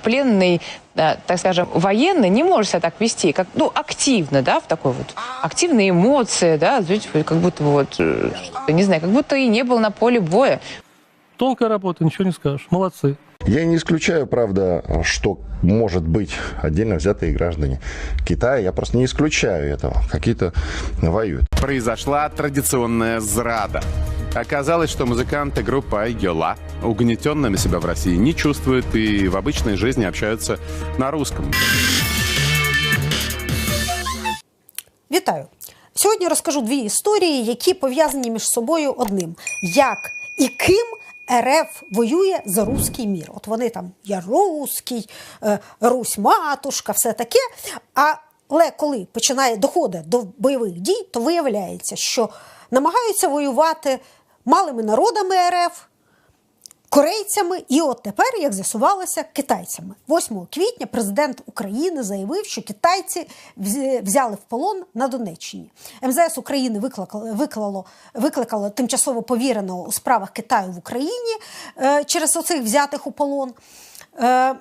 пленный, да, так скажем, военный не может себя так вести, как, ну, активно, да, в такой вот активные эмоции, да, как будто вот, э, не знаю, как будто и не был на поле боя. Тонкая работа, ничего не скажешь. Молодцы. Я не исключаю, правда, что может быть отдельно взятые граждане Китая. Я просто не исключаю этого. Какие-то воюют. произошла традиционная зрада. Оказалось, что музыканты группы Айгела угнетенными себя в России не чувствуют и в обычной жизни общаются на русском. Вітаю! Сьогодні розкажу дві історії, які пов'язані між собою одним: як і ким РФ воює за руський мір. От вони там я руський, е, Русь матушка, все таке. Але коли починає доходить до бойових дій, то виявляється, що намагаються воювати малими народами РФ, корейцями, і от тепер, як з'ясувалося, китайцями. 8 квітня президент України заявив, що китайці взяли в полон на Донеччині. МЗС України викликало, виклало, викликало тимчасово повіреного у справах Китаю в Україні е, через оцих взятих у полон. Е,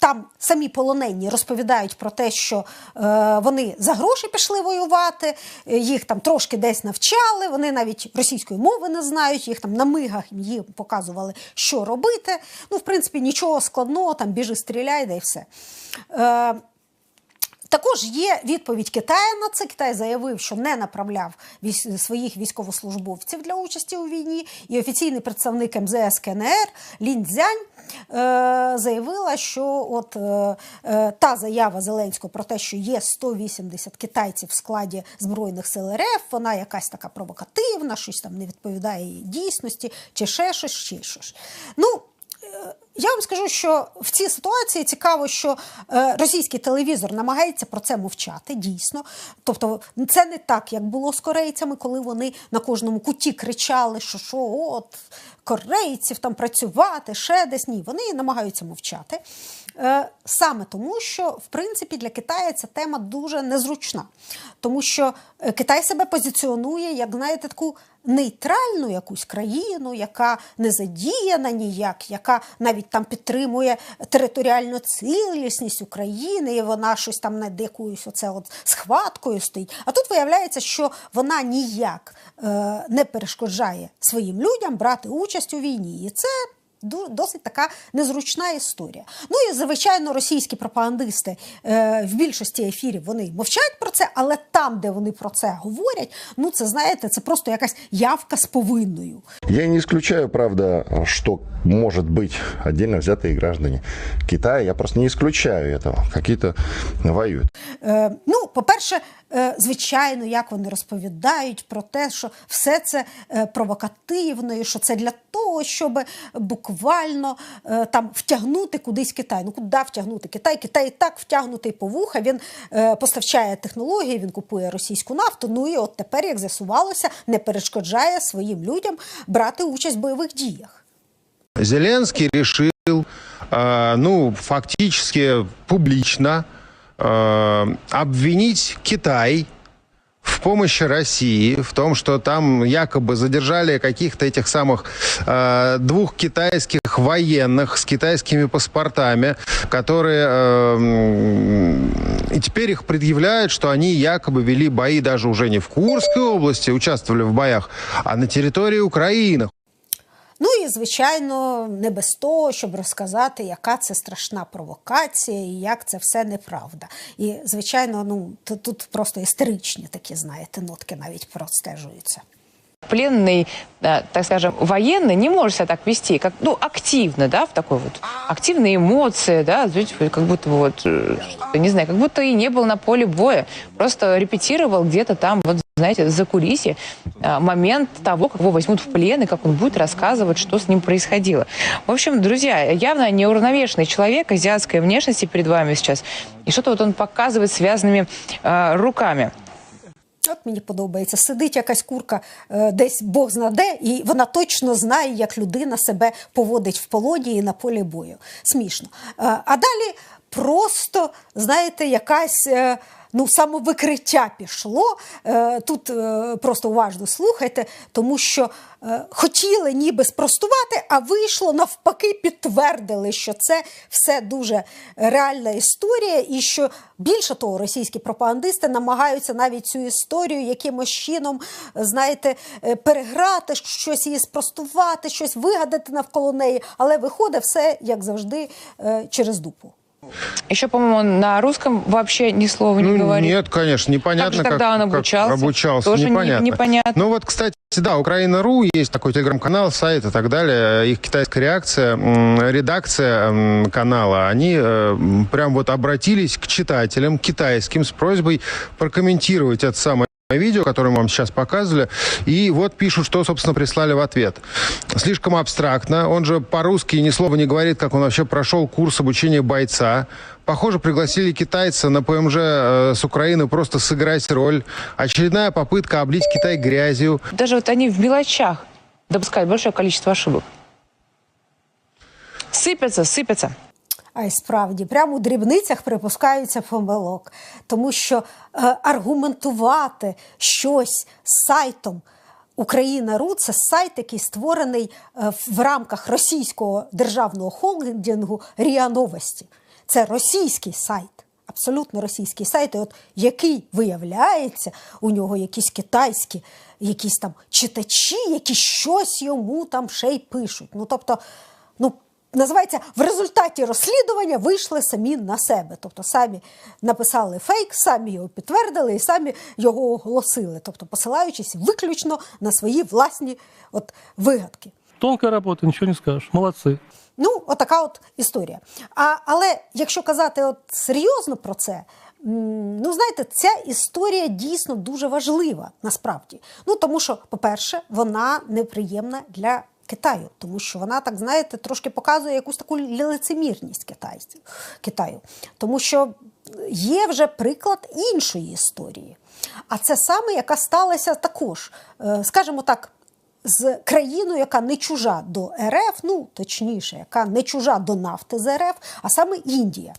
там самі полонені розповідають про те, що е, вони за гроші пішли воювати, е, їх там трошки десь навчали, вони навіть російської мови не знають, їх там на мигах їм показували, що робити. Ну, в принципі, нічого складного, там біжи, стріляй, да і все. Е, також є відповідь Китаю на це. Китай заявив, що не направляв своїх військовослужбовців для участі у війні. І офіційний представник МЗС КНР Лін Цзянь е, заявила, що от е, е, та заява Зеленського про те, що є 180 китайців в складі збройних сил РФ, вона якась така провокативна, щось там не відповідає дійсності, чи ще щось, ще щось. Ну, я вам скажу, що в цій ситуації цікаво, що е, російський телевізор намагається про це мовчати, дійсно. Тобто, це не так, як було з корейцями, коли вони на кожному куті кричали, що що от корейців там працювати, ще десь ні. Вони намагаються мовчати. Е, Саме тому, що в принципі для Китаю ця тема дуже незручна, тому що е, Китай себе позиціонує як знаєте таку нейтральну якусь країну, яка не задіяна ніяк, яка навіть там підтримує територіальну цілісність України, і вона щось там над якоюсь оце от схваткою стоїть. А тут виявляється, що вона ніяк е, не перешкоджає своїм людям брати участь у війні. І це досить така незручна історія. Ну і звичайно, російські пропагандисти е, в більшості ефірів вони мовчать про це, але там, де вони про це говорять, ну це знаєте, це просто якась явка з повинною. Я не исключаю, правда, что может быть отдельно взятые граждане Китая. Я просто не исключаю этого. Какие-то воюют. Е, ну, по-перше, е, звичайно, як вони розповідають про те, що все це е, провокативно, і що це для того, щоб буквально е, там втягнути кудись Китай. Ну куди втягнути Китай? Китай і так втягнутий по вуха. Він е, постачає технології, він купує російську нафту. Ну і от тепер, як з'ясувалося, не перешкоджає своїм людям брати участь в бойових діях. Зеленский решил, э, ну, фактически публично обвинити Китай в помощи России, в том, что там якобы задержали каких-то этих самых э, двух китайских военных с китайскими паспортами, которые э, и теперь их предъявляют, что они якобы вели бои даже уже не в Курской области, участвовали в боях, а на территории Украины. Ну і звичайно, не без того, щоб розказати, яка це страшна провокація і як це все неправда. І звичайно, ну тут, тут просто істеричні такі, знаєте, нотки навіть простежуються. Пленный, да, так скажем, военный не может себя так вести, как, ну, активно, да, в такой вот активные эмоции, да, знаете, как будто бы вот, э, что-то, не знаю, как будто и не был на поле боя, просто репетировал где-то там, вот, знаете, за кулисе а, момент того, как его возьмут в плен и как он будет рассказывать, что с ним происходило. В общем, друзья, явно неуравновешенный человек азиатской внешности перед вами сейчас, и что-то вот он показывает связанными а, руками. От мені подобається. Сидить якась курка е, десь Бог знаде, і вона точно знає, як людина себе поводить в полоні і на полі бою. Смішно. Е, а далі просто, знаєте, якась. е, ну, самовикриття пішло. Е, Тут е, просто уважно слухайте, тому що хотіли ніби спростувати, а вийшло навпаки, підтвердили, що це все дуже реальна історія, і що більше того, російські пропагандисти намагаються навіть цю історію якимось чином, знаєте, переграти, щось її спростувати, щось вигадати навколо неї, але виходить все, як завжди, через дупу. Еще, по-моему, на русском вообще ни слова не Ну, говорит. нет, конечно, непонятно, Как же тогда он обучался? обучался, Тоже не- непонятно. непонятно. Ну вот, кстати, да, Украина.ру, есть такой телеграм-канал, сайт и так далее, их китайская реакция, редакция канала, они э, прям вот обратились к читателям китайским с просьбой прокомментировать это самое видео, которое мы вам сейчас показывали, и вот пишут, что, собственно, прислали в ответ. Слишком абстрактно, он же по-русски ни слова не говорит, как он вообще прошел курс обучения бойца. Похоже, пригласили китайца на ПМЖ э, с Украины просто сыграть роль. Очередная попытка облить Китай грязью. Даже вот они в мелочах допускают большое количество ошибок. Сыпятся, сыпятся. А й справді, прямо у дрібницях припускаються помилок, тому що е, аргументувати щось сайтом Україна.ру – це сайт, який створений е, в рамках російського державного холдингу РІА Новості. Це російський сайт. Абсолютно російський сайт, і от який виявляється, у нього якісь китайські, якісь там читачі, які щось йому там ще й пишуть. Ну тобто, називається в результаті розслідування вийшли самі на себе. Тобто самі написали фейк, самі його підтвердили і самі його оголосили. Тобто, посилаючись виключно на свої власні от вигадки. Тонкая работа, ничего не скажешь. Молодцы. Ну, отака от історія. А, але якщо казати от серйозно про це, ну знаєте, ця історія дійсно дуже важлива насправді. Ну тому що, по-перше, вона неприємна для Китаю, тому що вона, так знаєте, трошки показує якусь таку лицемірність китайців Китаю. Тому що є вже приклад іншої історії. А це саме, яка сталася також, е, скажімо так, з країною, яка не чужа до РФ, ну точніше, яка не чужа до нафти з РФ, а саме Індія.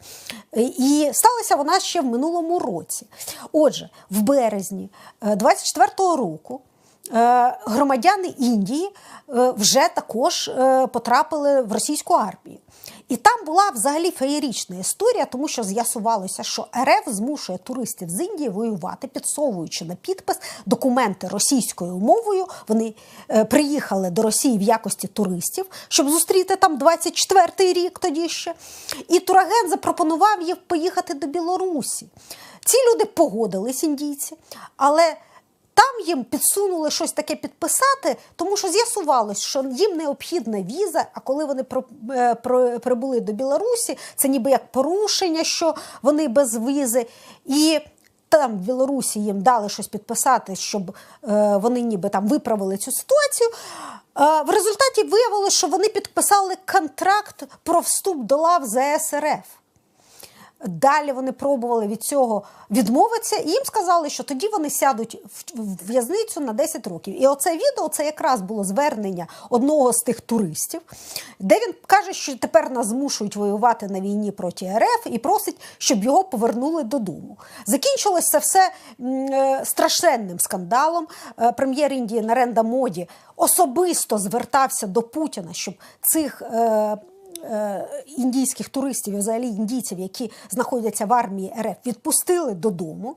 Е, І сталася вона ще в минулому році. Отже, в березні 24-го року. Е, Громадяни Індії е, вже також е, потрапили в російську армію. І там була взагалі феєрічна історія, тому що з'ясувалося, що РФ змушує туристів з Індії воювати, підсовуючи на підпис документи російською мовою. Вони приїхали до Росії в якості туристів, щоб зустріти там 24-й рік тоді ще. І турагент запропонував їм поїхати до Білорусі. Ці люди погодились, індійці, але там їм підсунули щось таке підписати, тому що з'ясувалось, що їм необхідна віза. А коли вони е, про, прибули до Білорусі, це ніби як порушення, що вони без візи. І там в Білорусі їм дали щось підписати, щоб е, вони ніби там виправили цю ситуацію. Е, в результаті виявилось, що вони підписали контракт про вступ до лав ЗСРФ. Далі вони пробували від цього відмовитися, і їм сказали, що тоді вони сядуть в в'язницю на 10 років. І оце відео це якраз було звернення одного з тих туристів, де він каже, що тепер нас змушують воювати на війні проти РФ і просить, щоб його повернули додому. Закінчилось це все е, страшенним скандалом. Е, Прем'єр Індії Наренда Моді особисто звертався до Путіна, щоб цих. Е, індійських туристів і взагалі індійців, які знаходяться в армії РФ, відпустили додому.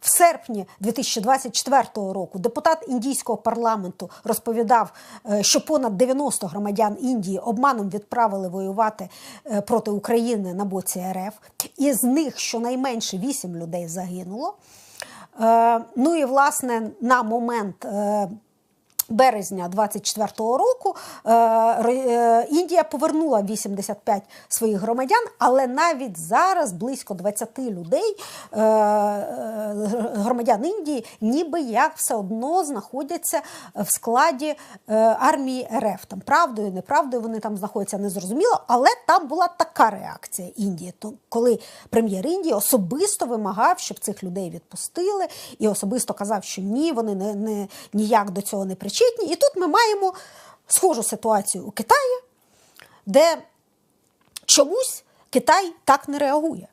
В серпні 2024 року депутат індійського парламенту розповідав, е, що понад 90 громадян Індії обманом відправили воювати е, проти України на боці РФ. Із них щонайменше 8 людей загинуло. Ну і власне на момент. Березня 24-го року е, е, Індія повернула 85 своїх громадян, але навіть зараз близько 20 людей, е, громадян Індії, ніби як все одно знаходяться в складі армії РФ. Там правдою, неправдою вони там знаходяться незрозуміло, але там була така реакція Індії, то коли прем'єр Індії особисто вимагав, щоб цих людей відпустили, і особисто казав, що ні, вони не, не ніяк до цього не причетні. І тут ми маємо схожу ситуацію у Китаї, де чомусь Китай так не реагує.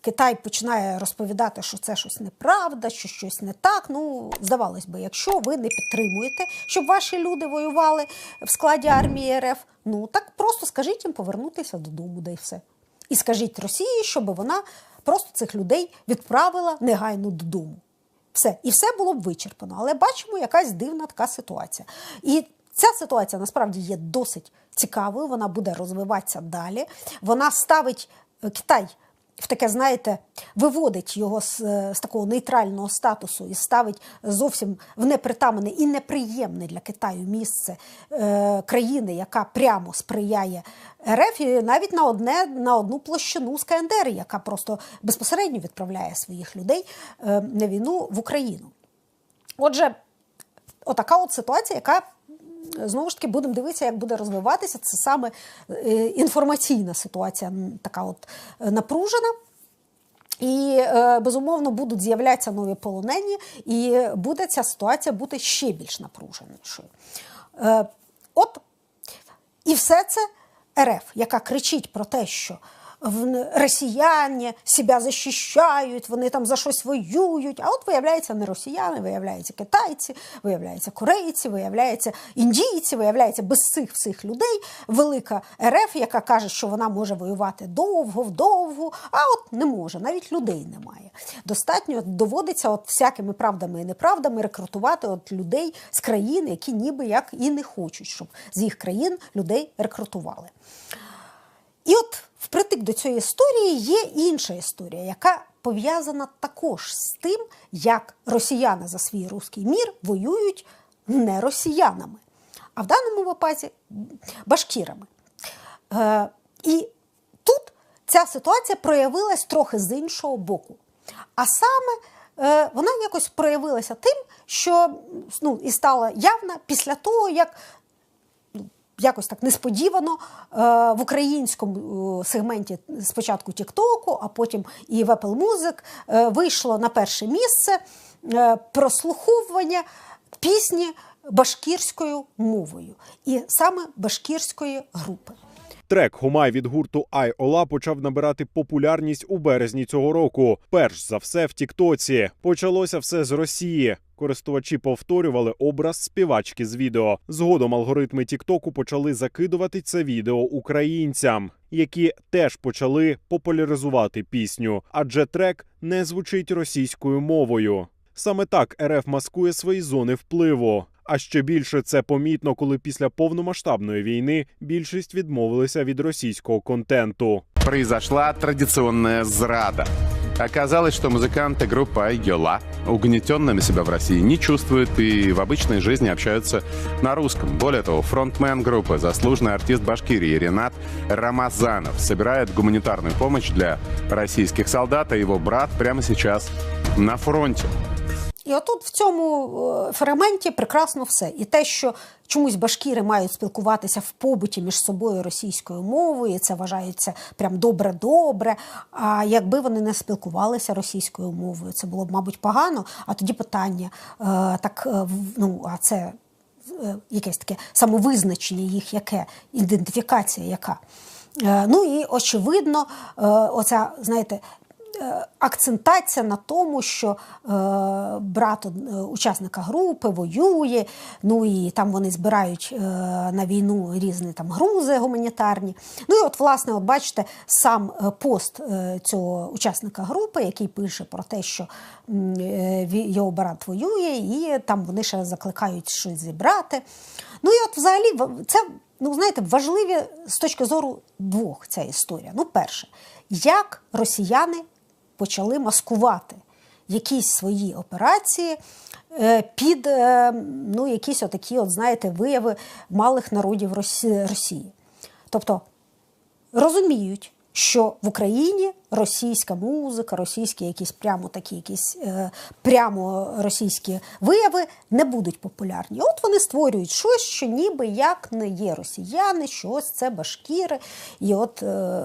Китай починає розповідати, що це щось неправда, що щось не так. Ну, здавалось би, якщо ви не підтримуєте, щоб ваші люди воювали в складі армії РФ, ну так просто скажіть їм повернутися додому, де й все. І скажіть Росії, щоб вона просто цих людей відправила негайно додому. Все, і все було б вичерпано. Але бачимо, якась дивна така ситуація. І ця ситуація насправді є досить цікавою. Вона буде розвиватися далі. Вона ставить е, Китай в таке, знаєте, виводить його з, е, з такого нейтрального статусу і ставить зовсім в непритаманне і неприємне для Китаю місце е, країни, яка прямо сприяє РФ, і навіть на одне на одну площину з КНДР, яка просто безпосередньо відправляє своїх людей е, на війну в Україну. Отже, отака от ситуація, яка знову ж таки будемо дивитися, як буде розвиватися. Це саме е, інформаційна ситуація, така от е, напружена. І е, безумовно будуть з'являтися нові полонені, і буде ця ситуація бути ще більш напруженішою. От і все це РФ, яка кричить про те, що росіяни себе захищають, вони там за щось воюють. А от виявляється не росіяни, виявляються китайці, виявляються корейці, виявляються індійці, виявляється без цих всіх людей велика РФ, яка каже, що вона може воювати довго, вдовго, а от не може, навіть людей немає. Достатньо доводиться от всякими правдами і неправдами рекрутувати от людей з країн, які ніби як і не хочуть, щоб з їх країн людей рекрутували. І от впритик до цієї історії є інша історія, яка пов'язана також з тим, як росіяни за свій руський мір воюють не росіянами, а в даному випадку башкірами. Е, і тут ця ситуація проявилась трохи з іншого боку. А саме е, вона якось проявилася тим, що ну, і стала явна після того, як якось так несподівано е, в українському е, сегменті спочатку Тіктоку, а потім і в Apple Music е, вийшло на перше місце прослуховування пісні башкірською мовою, і саме башкірської групи. Трек Хомай від гурту Ай Ола почав набирати популярність у березні цього року. Перш за все в Тіктоці. Почалося все з Росії. Користувачі повторювали образ співачки з відео. Згодом алгоритми Тіктоку почали закидувати це відео українцям, які теж почали популяризувати пісню, адже трек не звучить російською мовою. Саме так РФ маскує свої зони впливу. А ще більше це помітно, коли після повномасштабної війни більшість відмовилися від російського контенту. Произошла традиционная зрада. Оказалось, что музыканты группы Айгела угнетенными себя в России не чувствуют и в обычной жизни общаются на русском. Более того, фронтмен группы, заслуженный артист Башкирии Ренат Рамазанов собирает гуманитарную помощь для российских солдат, а его брат прямо сейчас на фронте. І отут в цьому е, фрагменті прекрасно все. І те, що чомусь башкіри мають спілкуватися в побуті між собою російською мовою, і це вважається прям добре-добре. А якби вони не спілкувалися російською мовою, це було б, мабуть, погано. А тоді питання: е, так, е, ну, а це якесь таке самовизначення їх, яке, ідентифікація яка. Ну і очевидно, оця, знаєте, акцентація на тому, що е, брат е, учасника групи воює, ну і там вони збирають е, на війну різні там грузи гуманітарні. Ну і от, власне, от бачите, сам е, пост е, цього учасника групи, який пише про те, що е, його брат воює, і там вони ще закликають щось зібрати. Ну і от взагалі це, ну знаєте, важливі з точки зору двох ця історія. Ну, перше, як росіяни почали маскувати якісь свої операції е, під е, ну, якісь отакі, от, знаєте, вияви малих народів Росії. Тобто розуміють, що в Україні російська музика, російські якісь прямо такі якісь е, прямо російські вияви не будуть популярні. От вони створюють щось, що ніби як не є росіяни, що ось це башкіри, і от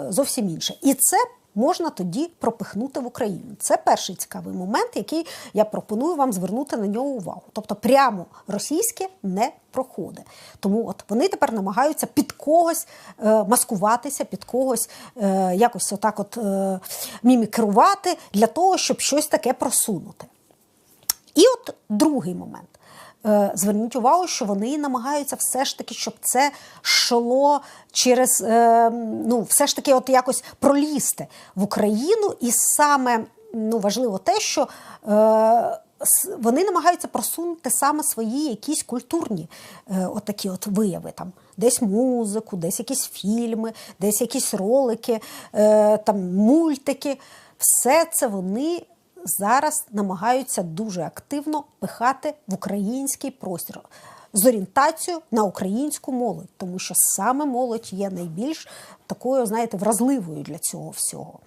зовсім інше. І це можна тоді пропихнути в Україну. Це перший цікавий момент, який я пропоную вам звернути на нього увагу. Тобто, прямо російське не проходить. Тому от вони тепер намагаються під когось е, маскуватися, під когось е, якось отак от е, мімікрувати для того, щоб щось таке просунути. І от другий момент. Е, Зверніть увагу, що вони намагаються все ж таки, щоб це йшло через е, ну, все ж таки, от якось пролізти в Україну, і саме ну, важливо те, що е, вони намагаються просунути саме свої якісь культурні е, от такі от вияви там. Десь музику, десь якісь фільми, десь якісь ролики, там мультики. Все це вони зараз намагаються дуже активно пихати в український простір з орієнтацією на українську молодь, тому що саме молодь є найбільш такою, знаєте, вразливою для цього всього.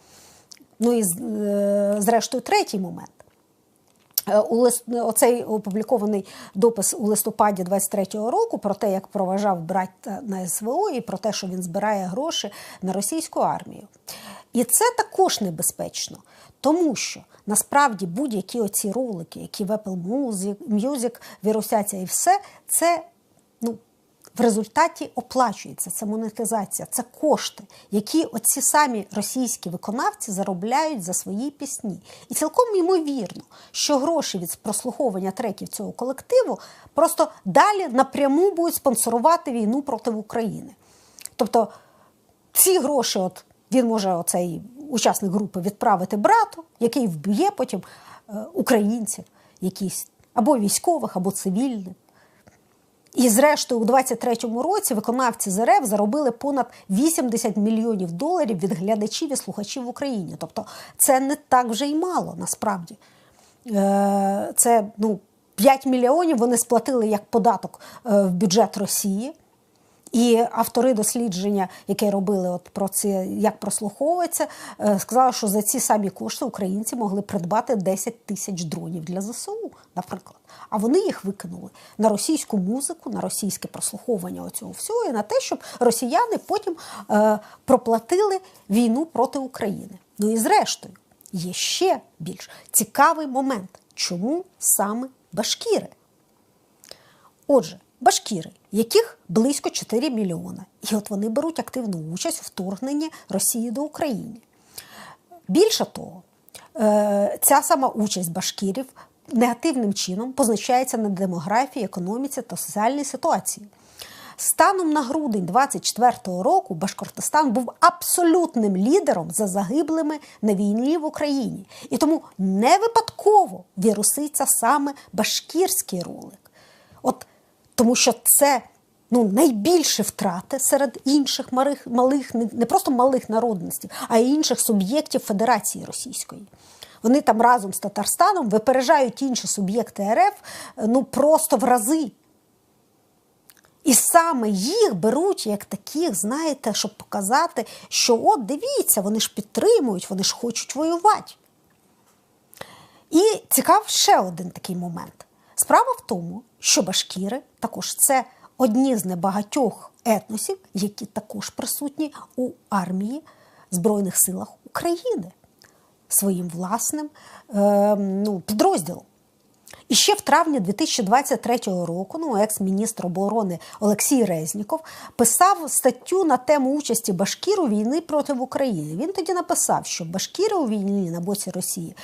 Ну і е, зрештою, третій момент. Е, У. Оцей опублікований допис у листопаді 23-го року про те, як проважав браття на СВО, і про те, що він збирає гроші на російську армію. І це також небезпечно, тому що насправді будь-які оці ролики, які в Apple Music, Music вірусяться і все, це ну, в результаті оплачується це монетизація, це кошти, які оці самі російські виконавці заробляють за свої пісні. І цілком ймовірно, що гроші від прослуховування треків цього колективу просто далі напряму будуть спонсорувати війну проти України. Тобто ці гроші, от він може оцей учасник групи відправити брату, який вб'є потім е, українців, якісь або військових, або цивільних. І зрештою, у 23-му році виконавці з РФ заробили понад 80 мільйонів доларів від глядачів і слухачів в Україні. Тобто це не так вже й мало насправді. Е, Це ну, 5 мільйонів вони сплатили як податок е, в бюджет Росії. І автори дослідження, яке робили от про це, як прослуховується, е, сказали, що за ці самі кошти українці могли придбати 10 тисяч дронів для ЗСУ, наприклад. А вони їх викинули на російську музику, на російське прослуховування оцього всього, і на те, щоб росіяни потім е, проплатили війну проти України. Ну і зрештою, є ще більш цікавий момент, чому саме башкіри. Отже, башкіри, яких близько 4 мільйона, і от вони беруть активну участь у вторгненні Росії до України. Більше того, е, ця сама участь башкірів негативним чином позначається на демографії, економіці та соціальній ситуації. Станом на грудень 24-го року Башкортостан був абсолютним лідером за загиблими на війні в Україні. І тому не випадково віруситься саме башкірський ролик. От тому що це ну, найбільші втрати серед інших малих, малих не просто малих народностей, а й інших суб'єктів Федерації Російської. Вони там разом з Татарстаном випереджають інші суб'єкти РФ ну просто в рази. І саме їх беруть як таких, знаєте, щоб показати, що от дивіться, вони ж підтримують, вони ж хочуть воювати. І цікав ще один такий момент. Справа в тому, що башкіри також це одні з небагатьох етносів, які також присутні у армії Збройних силах України своїм власним е, ну, підрозділом. І ще в травні 2023 року ну, екс-міністр оборони Олексій Резніков писав статтю на тему участі Башкір у війни проти України. Він тоді написав, що Башкіри у війні на боці Росії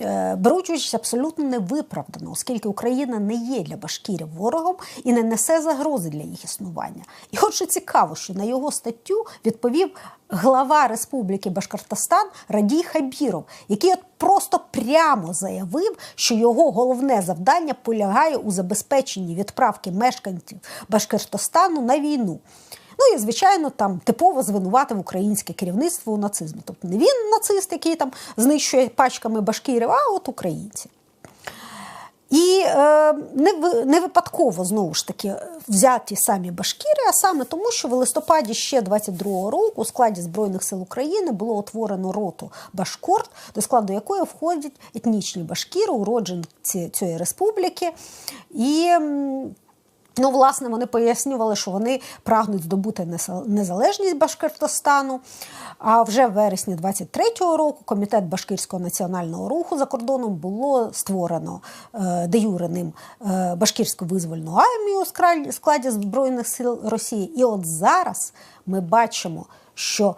е, беруть участь абсолютно невиправдано, оскільки Україна не є для Башкірів ворогом і не несе загрози для їх існування. І от що цікаво, що на його статтю відповів глава Республіки Башкортостан Радій Хабіров, який от просто прямо заявив, що його головне завдання полягає у забезпеченні відправки мешканців Башкортостану на війну. Ну і звичайно, там типово звинуватив українське керівництво у нацизмі. Тобто не він нацист, який там знищує пачками башкірів, а от українці. І е, не, не випадково знову ж таки взяті самі башкіри, а саме тому, що в листопаді ще 22-го року у складі Збройних сил України було утворено роту Башкорт, до складу якої входять етнічні башкіри, уродженці цієї республіки. І Ну, власне, вони пояснювали, що вони прагнуть здобути неза- незалежність Башкортостану. А вже в вересні 23-го року комітет Башкирського національного руху за кордоном було створено е, де юре ним е, Башкирську визвольну армію у складі Збройних сил Росії. І от зараз ми бачимо, що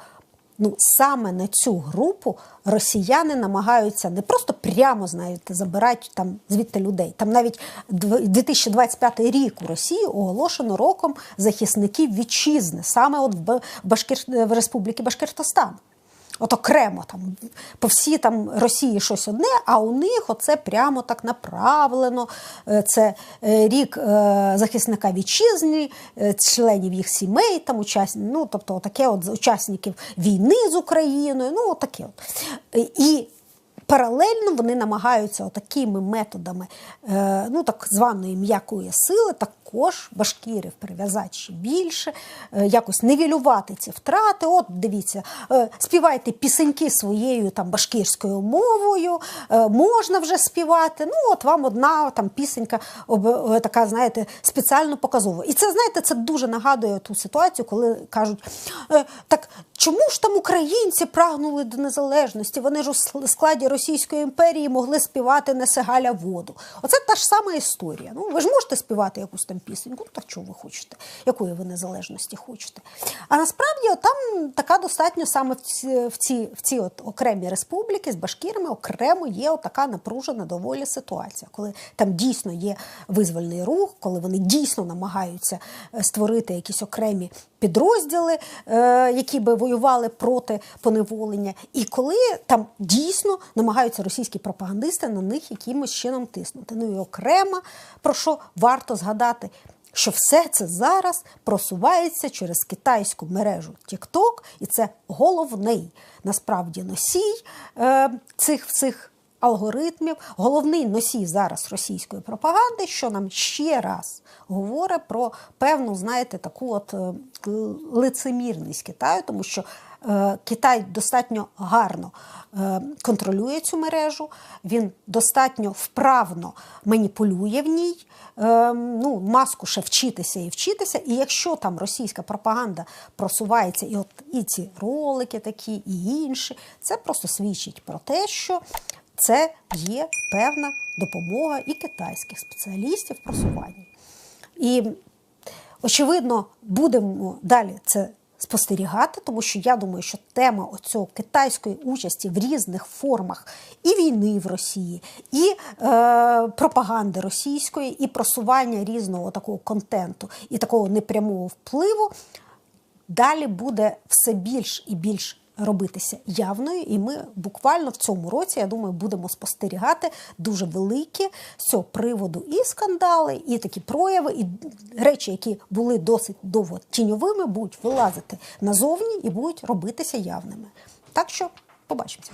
ну саме на цю групу росіяни намагаються не просто прямо знаєте, забирати там звідти людей. Там навіть дв- 2025 рік у Росії оголошено роком захисників вітчизни, саме от в Ба- Башкир... в Республіки Башкиртостан. От окремо там по всій там Росії щось одне, а у них оце прямо так направлено. Е, Це е, рік е, захисника вітчизни, членів їх сімей, там учасні, ну тобто таке от учасників війни з Україною. Ну, таке от. І Паралельно вони намагаються такими методами е, ну, так званої м'якої сили також башкірів прив'язати ще більше, е, якось нівелювати ці втрати. От дивіться, е, співайте пісеньки своєю там башкирською мовою, можна вже співати. Ну, от вам одна там пісенька така, знаєте, спеціально показова. І це, знаєте, це дуже нагадує ту ситуацію, коли кажуть, так чому ж там українці прагнули до незалежності? Вони ж у складі Російської імперії могли співати «Несе Галя воду. Оце та ж сама історія. Ну, ви ж можете співати якусь там пісеньку, ну так чого ви хочете? Якої ви незалежності хочете? А насправді там така достатньо саме в ці, в ці, в ці от окремі республіки з башкірами окремо є така напружена доволі ситуація, коли там дійсно є визвольний рух, коли вони дійсно намагаються е, створити якісь окремі підрозділи, е, які би воювали проти поневолення, і коли там дійсно намагаються російські пропагандисти на них якимось чином тиснути. Ну і окремо про що варто згадати. Що все це зараз просувається через китайську мережу TikTok, і це головний насправді носій е, цих всіх алгоритмів, головний носій зараз російської пропаганди, що нам ще раз говорить про певну, знаєте, таку от е, лицемірність Китаю, тому що е, Китай достатньо гарно е, контролює цю мережу, він достатньо вправно маніпулює в ній. Ну, маску ще вчитися і вчитися. І якщо там російська пропаганда просувається, і от і ці ролики такі, і інші, це просто свідчить про те, що це є певна допомога і китайських спеціалістів в просуванні. І, очевидно, будемо далі це спостерігати, тому що я думаю, що тема оцього китайської участі в різних формах і війни в Росії, і е, пропаганди російської, і просування різного такого контенту і такого непрямого впливу далі буде все більш і більш робитися явною, і ми буквально в цьому році, я думаю, будемо спостерігати дуже великі з цього приводу і скандали, і такі прояви, і речі, які були досить довго тіньовими, будуть вилазити назовні і будуть робитися явними. Так що побачимося.